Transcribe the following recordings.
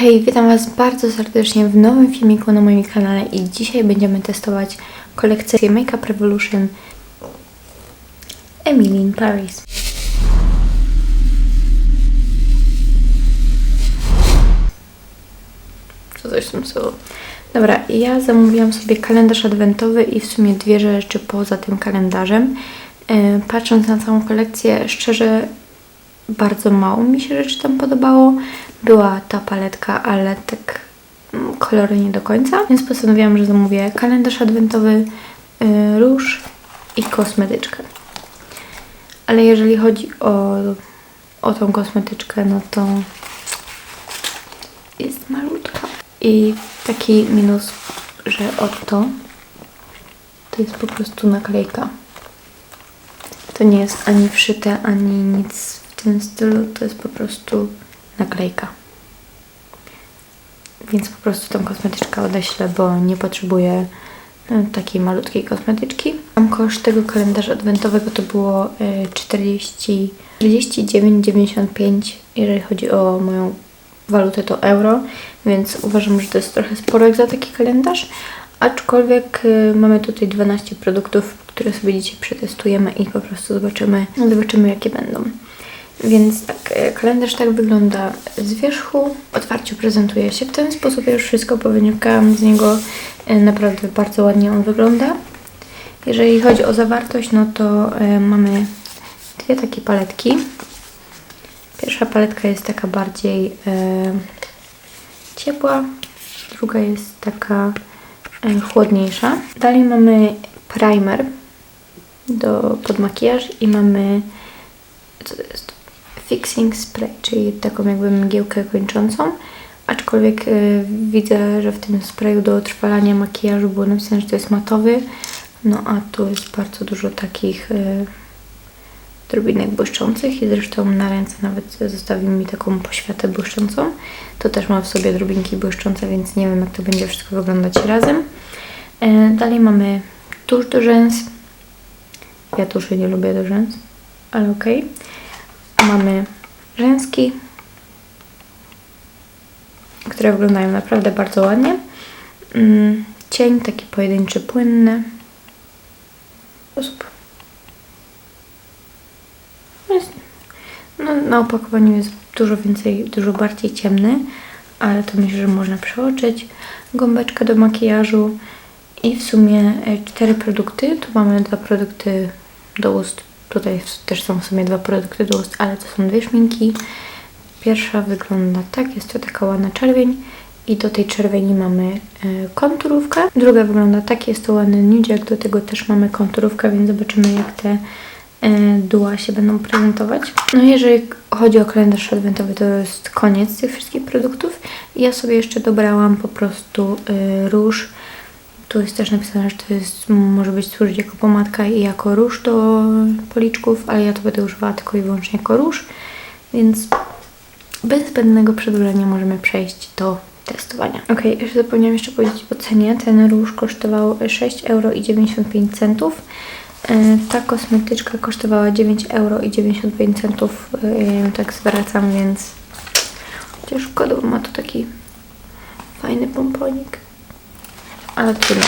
Hej, witam Was bardzo serdecznie w nowym filmiku na moim kanale i dzisiaj będziemy testować kolekcję Makeup Revolution Emily in Paris. Co coś w tym stylu. Dobra, ja zamówiłam sobie kalendarz adwentowy i w sumie dwie rzeczy poza tym kalendarzem. E, Patrząc na całą kolekcję, szczerze bardzo mało mi się rzeczy tam podobało. Była ta paletka, ale tak mm, kolory nie do końca, więc postanowiłam, że zamówię kalendarz adwentowy, y, róż i kosmetyczkę. Ale jeżeli chodzi o, o tą kosmetyczkę, no to jest malutka. I taki minus, że oto to jest po prostu naklejka. To nie jest ani wszyte, ani nic w tym stylu. To jest po prostu naklejka. Więc po prostu tą kosmetyczkę odeślę, bo nie potrzebuję e, takiej malutkiej kosmetyczki. Tam koszt tego kalendarza adwentowego to było e, 40 49,95 jeżeli chodzi o moją walutę to euro, więc uważam, że to jest trochę sporo jak za taki kalendarz. Aczkolwiek y, mamy tutaj 12 produktów, które sobie dzisiaj przetestujemy i po prostu zobaczymy, zobaczymy jakie będą. Więc tak, e, kalendarz tak wygląda z wierzchu. W otwarciu prezentuje się w ten sposób. Ja już wszystko powynikałam z niego. E, Naprawdę bardzo ładnie on wygląda. Jeżeli chodzi o zawartość, no to e, mamy dwie takie paletki. Pierwsza paletka jest taka bardziej e, ciepła, druga jest taka e, chłodniejsza. Dalej mamy primer do pod makijaż i mamy co to jest? Fixing spray, czyli taką jakby mgiełkę kończącą. Aczkolwiek y, widzę, że w tym sprayu do utrwalania makijażu było napisane, że to jest matowy. No a tu jest bardzo dużo takich y, drobinek błyszczących i zresztą na ręce nawet zostawił mi taką poświatę błyszczącą. To też ma w sobie drobinki błyszczące, więc nie wiem jak to będzie wszystko wyglądać razem. Y, dalej mamy tusz do rzęs. Ja tuszy nie lubię do rzęs, ale okej. Mamy rzęski, które wyglądają naprawdę bardzo ładnie. Mm, Cień taki pojedynczy, płynny. No, na opakowaniu jest dużo więcej, dużo bardziej ciemny, ale to myślę, że można przeoczyć. Gąbeczka do makijażu i w sumie e, cztery produkty. Tu mamy dwa produkty do ust. Tutaj też są w sumie dwa produkty do ust, ale to są dwie szminki. Pierwsza wygląda tak, jest to taka ładna czerwień i do tej czerwieni mamy e, konturówkę. Druga wygląda tak, jest to ładny nudziak, do tego też mamy konturówkę, więc zobaczymy jak te e, duła się będą prezentować. No jeżeli chodzi o kalendarz adwentowy, to jest koniec tych wszystkich produktów. Ja sobie jeszcze dobrałam po prostu e, róż. Tu jest też napisane, że to jest, może być służyć jako pomadka i jako róż do policzków, ale ja to będę używała tylko i wyłącznie jako róż, więc bez zbędnego przedłużenia możemy przejść do testowania. Ok, jeszcze zapomniałam jeszcze powiedzieć o cenie. Ten róż kosztował 6,95 euro. E, Ta kosmetyczka kosztowała 9,95 euro. Ją tak zwracam, więc chociaż szkoda, ma tu taki fajny pomponik. Ale trudno.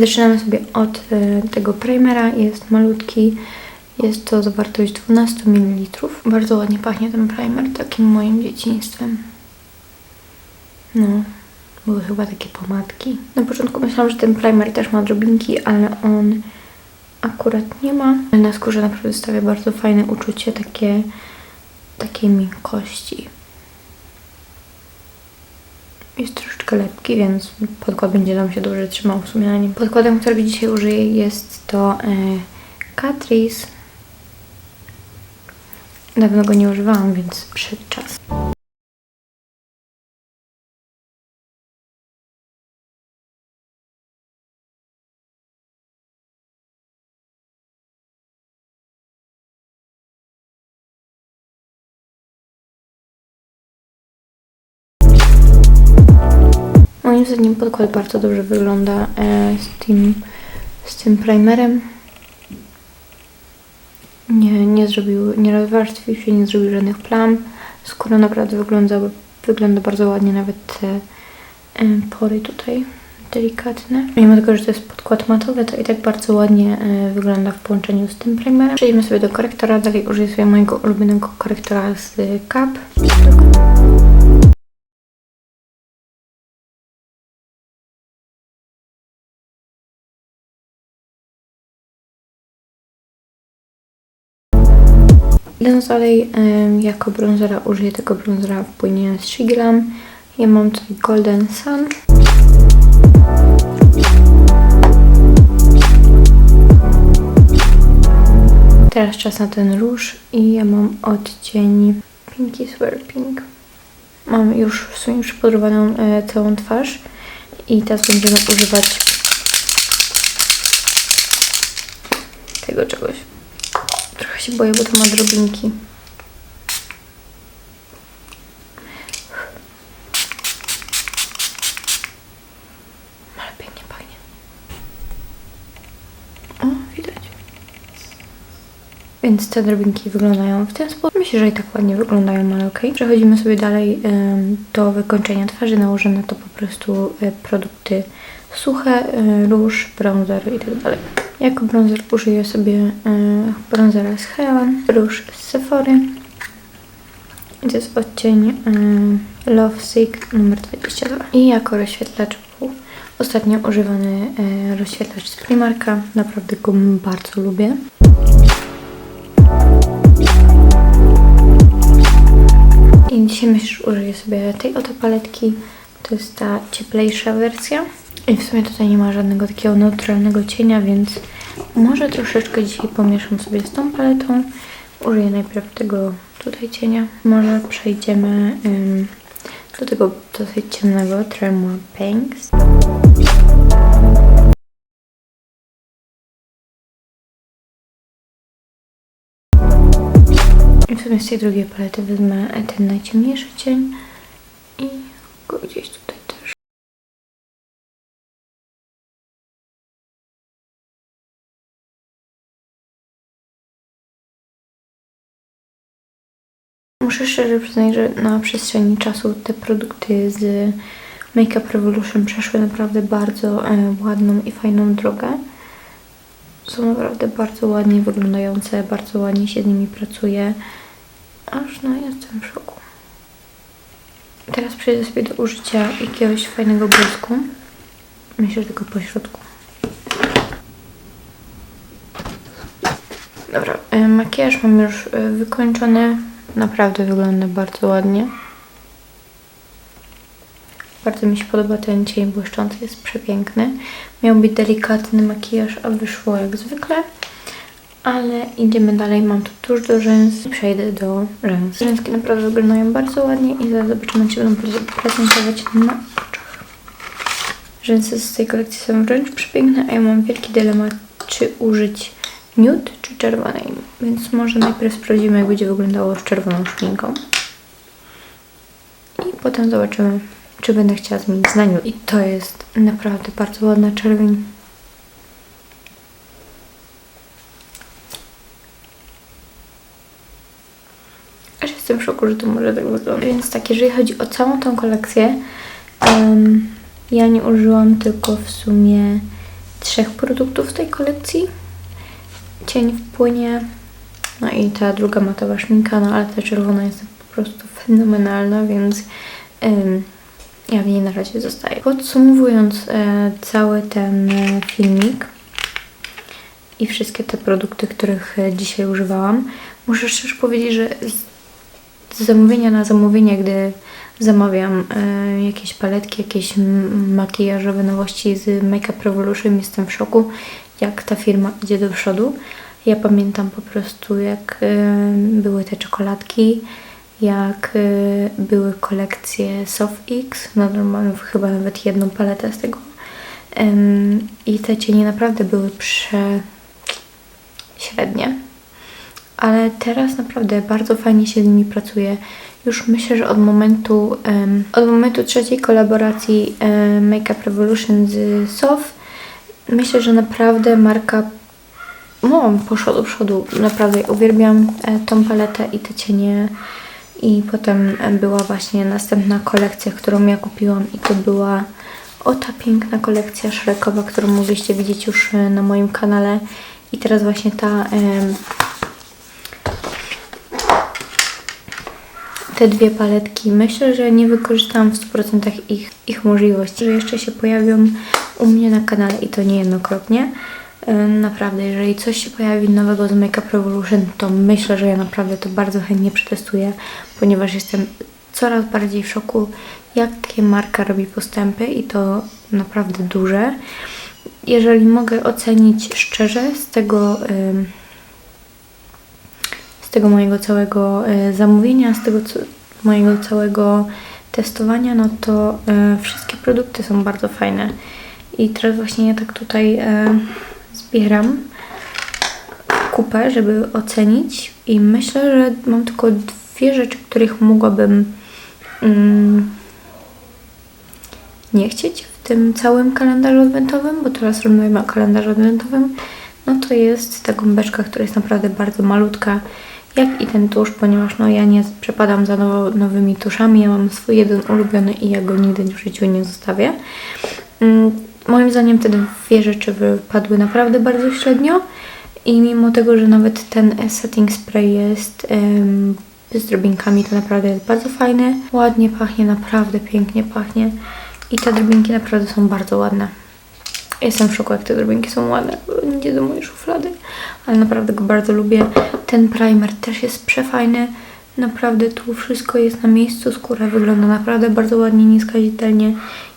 Zaczynamy sobie od e, tego primera. Jest malutki. Jest to zawartość 12 ml. Bardzo ładnie pachnie ten primer, takim moim dzieciństwem. No, były chyba takie pomadki. Na początku myślałam, że ten primer też ma drobinki, ale on akurat nie ma. Na skórze naprawdę stawia bardzo fajne uczucie, takie, takiej miękkości. Jest troszeczkę lepki, więc podkład będzie nam się dobrze trzymał w sumie na nim. Podkładem, którego dzisiaj użyję jest to e, Catrice. Dawno go nie używałam, więc przyszedł czas. Moim zdaniem podkład bardzo dobrze wygląda e, z tym, z tym primerem. Nie, nie zrobił, nie rozwarstwił się, nie zrobił żadnych plam. Skóra naprawdę wygląda, wygląda bardzo ładnie, nawet te em, pory tutaj delikatne. Mimo tego, że to jest podkład matowy, to i tak bardzo ładnie e, wygląda w połączeniu z tym primerem. Przejdziemy sobie do korektora, dalej użyję sobie mojego ulubionego korektora z CAP. Idąc dalej, jako bronzera użyję tego bronzera w płynie z Shiglam. Ja mam tutaj Golden Sun. Teraz czas na ten róż i ja mam odcień Pinky Swear Pink. Mam już w sumie przypudrowaną e, całą twarz i teraz będziemy używać tego czegoś. Trochę się boję, bo to ma drobinki. Ale pięknie pachnie. O, widać. Więc te drobinki wyglądają w ten sposób. Myślę, że i tak ładnie wyglądają, ale ok. Przechodzimy sobie dalej do wykończenia twarzy. Nałożę na to po prostu e, produkty suche, e, róż, bronzer i tak. Jako bronzer użyję sobie e, bronzera z Heaven, róż z Sephory. To jest odcień e, Love Sick numer 22. I jako rozświetlacz ostatnio używany rozświetlacz z Primarka. Naprawdę go bardzo lubię. I dzisiaj myślę, że użyję sobie tej oto paletki. To jest ta cieplejsza wersja. I w sumie tutaj nie ma żadnego takiego neutralnego cienia, więc może troszeczkę dzisiaj pomieszam sobie z tą paletą. Użyję najpierw tego tutaj cienia. Może przejdziemy ym, do tego dosyć ciemnego Tremor Pinks. I w sumie z tej drugiej palety wezmę ten najciemniejszy cień i go gdzieś tutaj Muszę szczerze przyznać, że na przestrzeni czasu te produkty z Makeup Revolution przeszły naprawdę bardzo e, ładną i fajną drogę. Są naprawdę bardzo ładnie wyglądające, bardzo ładnie się z nimi pracuje. Aż no jestem w szoku. Teraz przejdę sobie do użycia jakiegoś fajnego błysku. Myślę, że tylko po środku. Dobra, e, makijaż mam już e, wykończony. Naprawdę wygląda bardzo ładnie. Bardzo mi się podoba ten cień błyszczący, jest przepiękny. Miał być delikatny makijaż, a wyszło jak zwykle. Ale idziemy dalej, mam tu tuż do rzęs i przejdę do rzęs. Rzęski naprawdę wyglądają bardzo ładnie i zaraz zobaczymy, się będą pre- prezentować na oczach. Rzęsy z tej kolekcji są wręcz przepiękne, a ja mam wielki dylemat, czy użyć nude czy czerwonej. Więc może najpierw sprawdzimy, jak będzie wyglądało z czerwoną szminką. I potem zobaczymy, czy będę chciała zmienić na. I to jest naprawdę bardzo ładna czerwień. Jestem w szoku, że to może tak wyglądać. Więc tak, jeżeli chodzi o całą tą kolekcję, em, ja nie użyłam tylko w sumie trzech produktów z tej kolekcji. Cień w płynie, no i ta druga matowa szminka, no ale ta czerwona jest po prostu fenomenalna, więc em, ja w niej na razie zostaję. Podsumowując e, cały ten e, filmik i wszystkie te produkty, których e, dzisiaj używałam, muszę szczerze powiedzieć, że z zamówienia na zamówienie, gdy zamawiam e, jakieś paletki, jakieś makijażowe nowości z Makeup Revolution, jestem w szoku, jak ta firma idzie do przodu. Ja pamiętam po prostu, jak e, były te czekoladki, jak e, były kolekcje Soft X, nadal mam chyba nawet jedną paletę z tego. I te cienie naprawdę były prze średnie ale teraz naprawdę bardzo fajnie się z nimi pracuje. Już myślę, że od momentu, od momentu trzeciej kolaboracji em, Makeup Revolution z SOF, myślę, że naprawdę marka no, poszła do przodu. Naprawdę uwielbiam e, tą paletę i te cienie I potem była właśnie następna kolekcja, którą ja kupiłam i to była o ta piękna kolekcja szrekowa, którą mogliście widzieć już e, na moim kanale. I teraz właśnie ta te dwie paletki. Myślę, że nie wykorzystałam w 100% ich, ich możliwości, że jeszcze się pojawią u mnie na kanale i to niejednokrotnie. Naprawdę, jeżeli coś się pojawi nowego z Makeup Revolution, to myślę, że ja naprawdę to bardzo chętnie przetestuję, ponieważ jestem coraz bardziej w szoku, jakie marka robi postępy i to naprawdę duże. Jeżeli mogę ocenić szczerze z tego z tego mojego całego e, zamówienia, z tego mojego całego testowania, no to e, wszystkie produkty są bardzo fajne. I teraz właśnie ja tak tutaj e, zbieram kupę, żeby ocenić. I myślę, że mam tylko dwie rzeczy, których mogłabym mm, nie chcieć w tym całym kalendarzu adwentowym, bo teraz rozmawiamy o kalendarzu adwentowym, no to jest ta gąbeczka, która jest naprawdę bardzo malutka, jak i ten tusz, ponieważ no ja nie przepadam za nowymi tuszami, ja mam swój jeden ulubiony i ja go nigdy w życiu nie zostawię. Mm, Moim zdaniem te dwie rzeczy wypadły naprawdę bardzo średnio i mimo tego, że nawet ten setting spray jest em, z drobinkami, to naprawdę jest bardzo fajny. Ładnie pachnie, naprawdę pięknie pachnie i te drobinki naprawdę są bardzo ładne. Jestem w szoku, jak te drobinki są ładne. Nie do mojej szuflady, ale naprawdę go bardzo lubię. Ten primer też jest przefajny. Naprawdę tu wszystko jest na miejscu. Skóra wygląda naprawdę bardzo ładnie, nieskazitelnie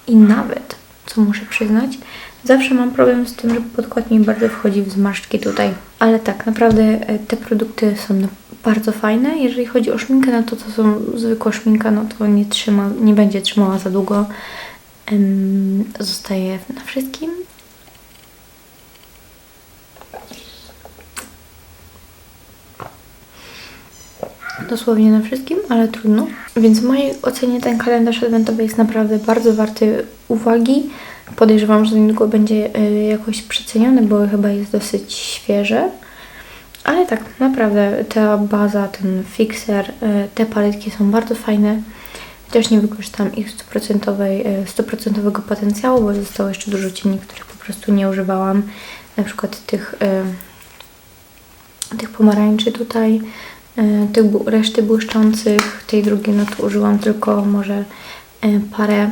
i nawet, co muszę przyznać, zawsze mam problem z tym, że podkład mi bardzo wchodzi w zmarszczki tutaj. Ale tak, naprawdę e, te produkty są bardzo fajne. Jeżeli chodzi o szminkę, no to to są zwykła szminka, no to nie trzyma, nie będzie trzymała za długo. Em, Zostaje na wszystkim. Dosłownie na wszystkim, ale trudno. Więc w mojej ocenie ten kalendarz adwentowy jest naprawdę bardzo warty uwagi. Podejrzewam, że niedługo będzie y, jakoś przeceniony, bo chyba jest dosyć świeży. Ale tak, naprawdę ta baza, ten fixer, y, te paletki są bardzo fajne. Też nie wykorzystałam ich 100%, y, 100% potencjału, bo zostało jeszcze dużo cieni, których po prostu nie używałam. Na przykład tych, tych pomarańczy tutaj, tych bu- reszty błyszczących. Tej drugiej no użyłam tylko może y, parę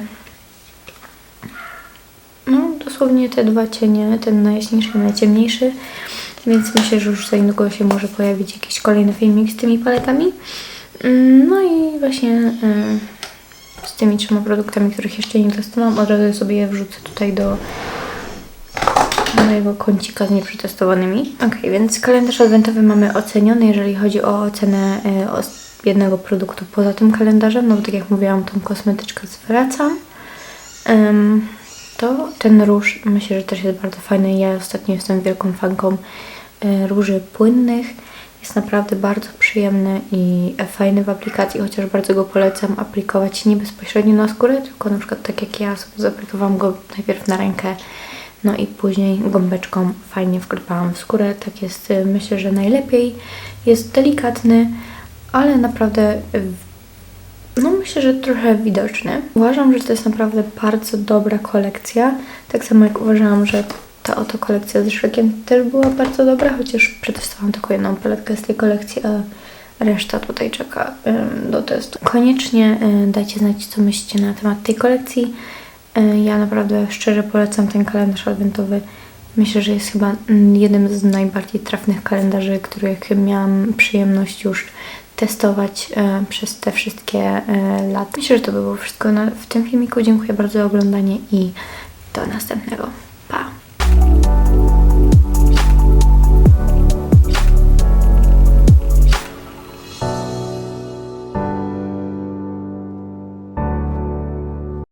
no, dosłownie te dwa cienie, ten najjaśniejszy i najciemniejszy. Więc myślę, że już za niedługo się może pojawić jakiś kolejny filmik z tymi paletami. Mm, No i właśnie z tymi trzema produktami, których jeszcze nie testowałam, od razu sobie je wrzucę tutaj do mojego kącika z nieprzetestowanymi. Ok, więc kalendarz adwentowy mamy oceniony, jeżeli chodzi o ocenę o jednego produktu poza tym kalendarzem. No bo tak jak mówiłam, tą kosmetyczkę zwracam. To ten róż myślę, że też jest bardzo fajny. Ja ostatnio jestem wielką fanką y, róży płynnych. Jest naprawdę bardzo przyjemny i fajny w aplikacji, chociaż bardzo go polecam aplikować nie bezpośrednio na skórę, tylko na przykład tak jak ja sobie zaaplikowałam go najpierw na rękę, no i później gąbeczką fajnie wklepałam w skórę. Tak jest myślę, że najlepiej. Jest delikatny, ale naprawdę no myślę, że trochę widoczny. Uważam, że to jest naprawdę bardzo dobra kolekcja. Tak samo jak uważałam, że ta oto kolekcja z Shrekiem też była bardzo dobra, chociaż przetestowałam tylko jedną paletkę z tej kolekcji, a reszta tutaj czeka do testu. Koniecznie y, dajcie znać, co myślicie na temat tej kolekcji. Y, ja naprawdę szczerze polecam ten kalendarz adwentowy. Myślę, że jest chyba mm, jednym z najbardziej trafnych kalendarzy, których miałam przyjemność już testować e, przez te wszystkie e, lata. Myślę, że to by było wszystko na, w tym filmiku. Dziękuję bardzo za oglądanie i do następnego.